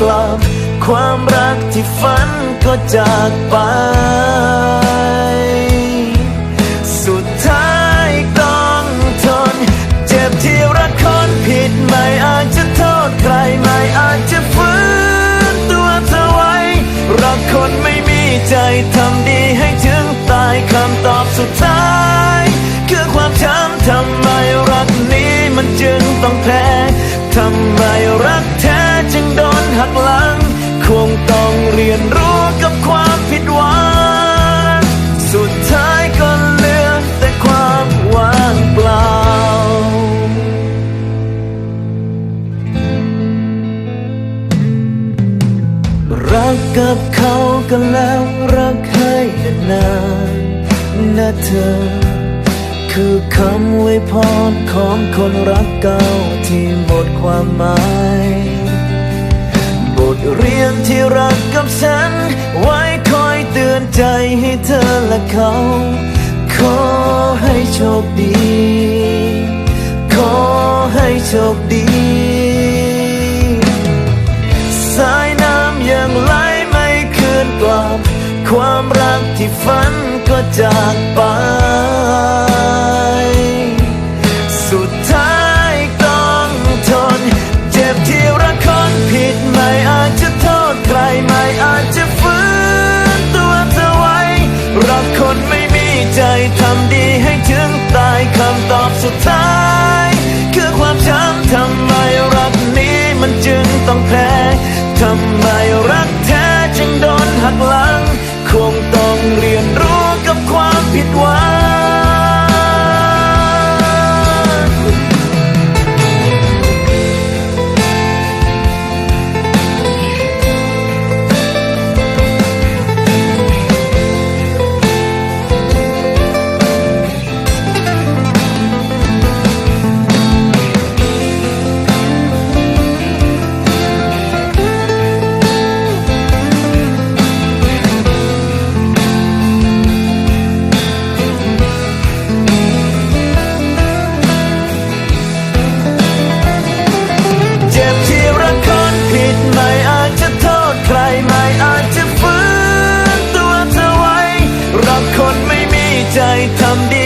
กลับ ความรักที่ฝันก็จากไป สุดท้ายต้องทน เจ็บที่รักคนผิดไม่อาจจะโทษใครไม่อาจจะฟื้นตัวเธอไว้ รักคนไม่มีใจทำดีให้ถึงตายคำตอบสุดท้าย คือความช้ำทำ หักหลัง คงต้องเรียนรู้กับความผิดหวัง สุดท้ายก็เหลือแต่ความว่างเปล่า รักกับเขากันแล้วรักให้นานนะเธอ คือคำไวยพรของคนรักเก่าที่หมดความหมาย เรียนที่รักกับฉัน ไว้คอยเตือนใจให้เธอและเขา ขอให้โชคดี ขอให้โชคดี สายน้ำยังไหลไม่คืนกลับ ความรักที่ฝันก็จากไปุดท้าย คือความช้ำทำไมรักนี้มันจึงต้องแพ้ทำไมรักแท้จึงโดนหักหลัง Come be.